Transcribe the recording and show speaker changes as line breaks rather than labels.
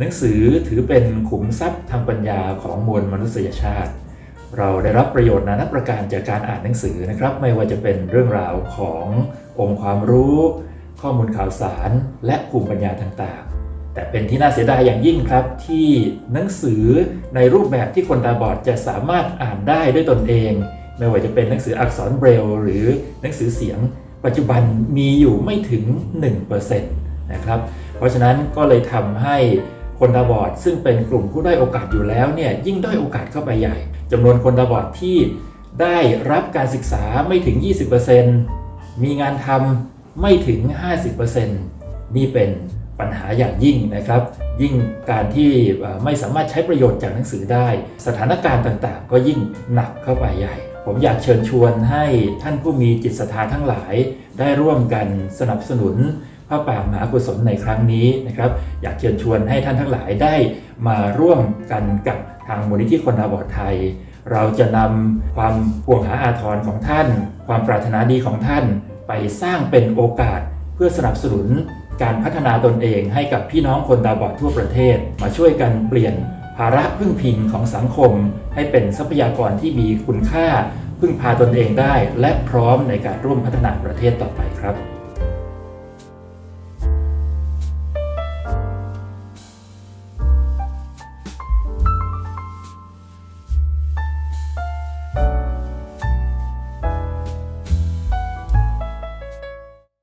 หนังสือถือเป็นขุมทรัพย์ทางปัญญาของมวลมนุษยชาติ เราได้รับประโยชน์นานับประการจากการอ่านหนังสือนะครับ ไม่ว่าจะเป็นเรื่องราวขององค์ความรู้ ข้อมูลข่าวสาร และภูมิปัญญาต่างๆ แต่เป็นที่น่าเสียดายอย่างยิ่งครับ ที่หนังสือในรูปแบบที่คนตาบอดจะสามารถอ่านได้ด้วยตนเอง ไม่ว่าจะเป็นหนังสืออักษรเบรลล์หรือหนังสือเสียง ปัจจุบันมีอยู่ไม่ถึง 1%นะครับเพราะฉะนั้นก็เลยทำให้ คนตาบอดซึ่งเป็นกลุ่มผู้ได้อยโอกาสอยู่แล้วเนี่ยยิ่งได้อยโอกาสเข้าไปใหญ่จำนวนคนตาบอดที่ได้รับการศึกษาไม่ถึง 20%มีงานทำไม่ถึง 50%นี่เป็นปัญหาอย่างยิ่งนะครับ ยิ่งการที่ไม่สามารถใช้ประโยชน์จากหนังสือได้ สถานการณ์ต่างๆ ก็ยิ่งหนักเข้าไปใหญ่ ผมอยากเชิญชวนให้ท่านผู้มีจิตศรัทธาทั้งหลาย ได้ร่วมกันสนับสนุน พระป่ามหากุศลในครั้งนี้นะครับ อยากเชิญชวนให้ท่านทั้งหลายได้มาร่วมกันกับทางมูลนิธิคนตาบอดไทย เราจะนำความห่วงหาอาทรของท่าน ความปรารถนาดีของท่าน ไปสร้างเป็นโอกาสเพื่อสนับสนุนการพัฒนาตนเองให้กับพี่น้องคนตาบอดทั่วประเทศ มาช่วยกันเปลี่ยนภาระพึ่งพิงของสังคม ให้เป็นทรัพยากรที่มีคุณค่า พึ่งพาตนเองได้ และพร้อมในการร่วมพัฒนาประเทศต่อไปครับ